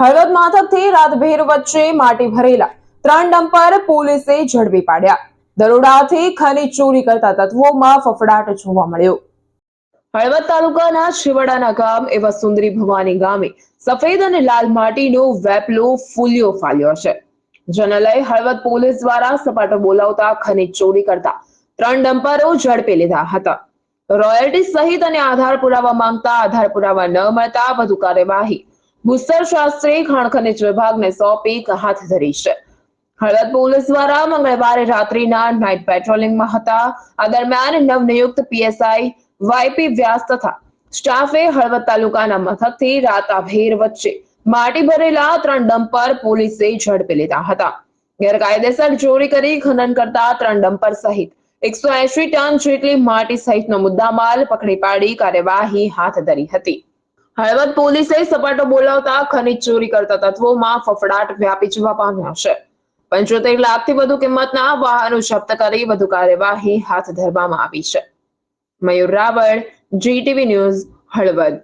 હળવદ માથકથી રાતભેર વચ્ચે માટી ભરેલા ત્રણ ડમ્પર પોલીસે ઝડપી પાડ્યા. દરોડાથી ખનીજ ચોરી કરતા તત્વોમાં ફફડાટ જોવા મળ્યો. હળવદ તાલુકાના શિવડાના ગામ એવા સુંદરી ભવાની ગામે સફેદ અને લાલ માટીનો વેપલો ફૂલ્યો ફાલ્યો છે. જેને હળવદ પોલીસ દ્વારા સપાટો બોલાવતા ખનીજ ચોરી કરતા ત્રણ ડમ્પરો ઝડપી લીધા હતા. રોયલ્ટી સહિત અને આધાર પુરાવા માંગતા આધાર પુરાવા ન મળતા વધુ કાર્યવાહી ભૂસ્તર શાસ્ત્રી ખાણ ખનિજ વિભાગને સોંપી હાથ ધરી છે. હળવદ પોલીસ દ્વારા મંગળવારે રાત્રિના નાઇટ પેટ્રોલિંગમાં હતા. આ દરમિયાન નવનિયુક્ત પીએસઆઈ વાયપી વ્યાસ તથા સ્ટાફે હળવદ તાલુકાના મથકથી રાતાભેર વચ્ચે માટી ભરેલા ત્રણ ડમ્પર પોલીસે ઝડપી લીધા હતા. ગેરકાયદેસર ચોરી કરી ખનન કરતા ત્રણ ડમ્પર સહિત એકસો એસી ટન જેટલી માટી સહિતનો મુદ્દામાલ પકડી પાડી કાર્યવાહી હાથ ધરી હતી. હળવદ પોલીસે સપાટો બોલાવતા ખનીજ ચોરી કરતા તત્વોમાં ફફડાટ વ્યાપી જવા પામ્યો છે. પંચોતેર લાખથી વધુ કિંમતના વાહનો જપ્ત કરી વધુ કાર્યવાહી હાથ ધરવામાં આવી છે. Mayur Raval GTV news Halvad.